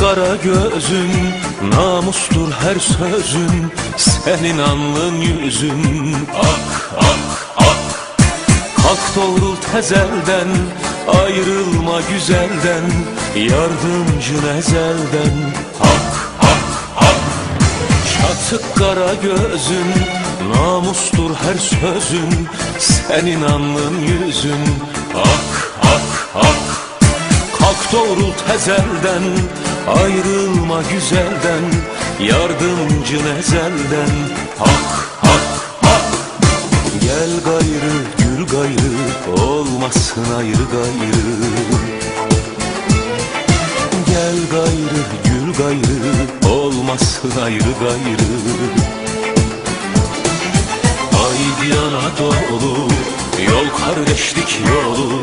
kara gözün Namustur her sözün Senin alnın yüzün. Ak ak ak. Kalk doğrul tezelden Ayrılma güzelden Yardımcın ezelden Hak hak hak Çatık kara gözün Namustur her sözün Senin alnın yüzün. Ak ak ak Kalk doğrul tezelden Ayrılma güzelden Yardımcın ezelden Hak hak hak. Gel gayrı gül gayrı Olmasın ayrı gayrı. Gel gayrı gül gayrı Olmasın ayrı gayrı. Haydi Anadolu Yol kardeşlik yolu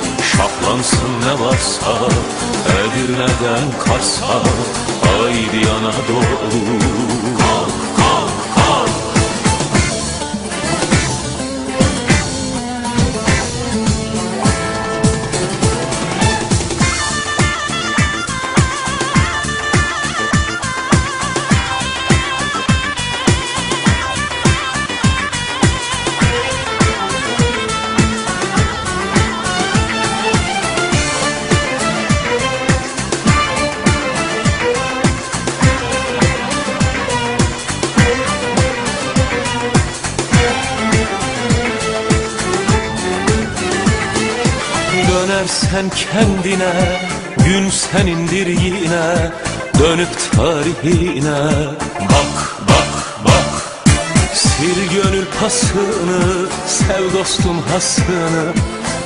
Şahlansın ne varsa Edirne'den Kars'a Haydi Anadolu Dönersen kendine Gün senindir yine Dönüp tarihine. Bak bak bak Sil gönül pasını Sev dostum hasını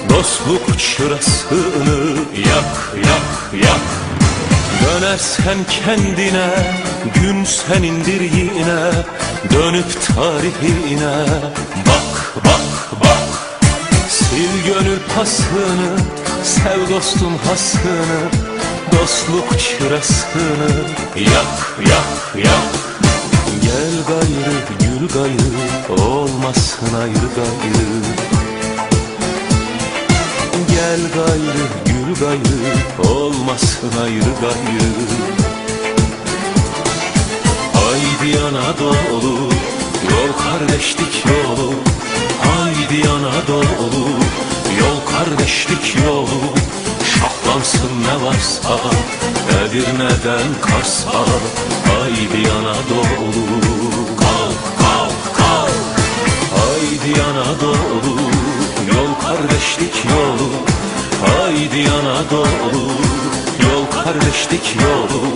Dostluk çırasını. Yak yak yak Dönersen kendine Gün senindir yine Dönüp tarihine. Bak bak bak Sil gönül pasını Sev dostum hasını Dostluk çırasını. Yak yak yak. Gel gayrı gül gayrı Olmasın ayrı gayrı. Gel gayrı gül gayrı Olmasın ayrı gayrı. Haydi Anadolu Yol kardeşlik yolu Haydi Anadolu. Yol kardeşlik yolu Şahlansın ne varsa Edirne'den Kars'a Haydi Anadolu. Kalk kalk kalk. Haydi Anadolu Yol kardeşlik yolu. Haydi Anadolu Yol kardeşlik yolu